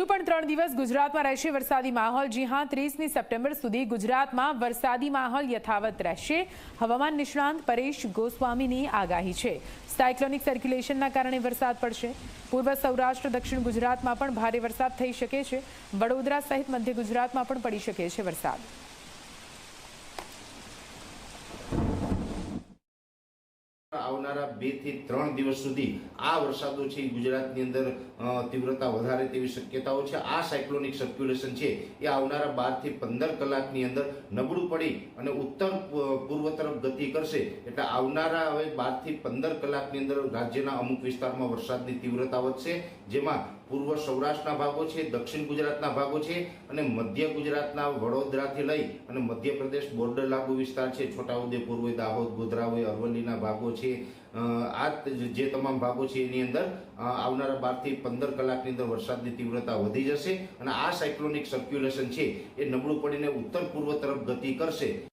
હજુ પણ ત્રણ દિવસ ગુજરાતમાં રહેશે વરસાદી માહોલ. જી હા, ત્રીસમી સપ્ટેમ્બર સુધી ગુજરાતમાં વરસાદી માહોલ યથાવત રહેશે. હવામાન નિષ્ણાંત પરેશ ગોસ્વામીની આગાહી છે. સાયક્લોનિક સર્ક્યુલેશનના કારણે વરસાદ પડશે. પૂર્વ સૌરાષ્ટ્ર, દક્ષિણ ગુજરાતમાં પણ ભારે વરસાદ થઈ શકે છે. વડોદરા સહિત મધ્ય ગુજરાતમાં પણ પડી શકે છે વરસાદ. આવનારા બેથી ત્રણ દિવસ સુધી આ વરસાદો છે ગુજરાતની અંદર તીવ્રતા વધારે તેવી શક્યતાઓ છે. આ સાયક્લોનિક સર્ક્યુલેશન છે એ આવનારા બારથી પંદર કલાકની અંદર નબળું પડી અને ઉત્તર પૂર્વ તરફ ગતિ કરશે. એટલે આવનારા હવે બારથી પંદર કલાકની અંદર રાજ્યના અમુક વિસ્તારમાં વરસાદની તીવ્રતા વધશે, જેમાં પૂર્વ સૌરાષ્ટ્રના ભાગો છે, દક્ષિણ ગુજરાતના ભાગો છે અને મધ્ય ગુજરાતના વડોદરાથી લઈ અને મધ્યપ્રદેશ બોર્ડર લાગુ વિસ્તાર છે. છોટાઉદેપુર હોય, દાહોદ, ગોધરા હોય, અરવલ્લીના ભાગો છે. અ, આ જે તમામ ભાગો છે એની અંદર આવનારા બારથી પંદર કલાકની અંદર વરસાદની તીવ્રતા વધી જશે અને આ સાયક્લોનિક સર્ક્યુલેશન છે એ નબળું પડીને ઉત્તર પૂર્વ તરફ ગતિ કરશે.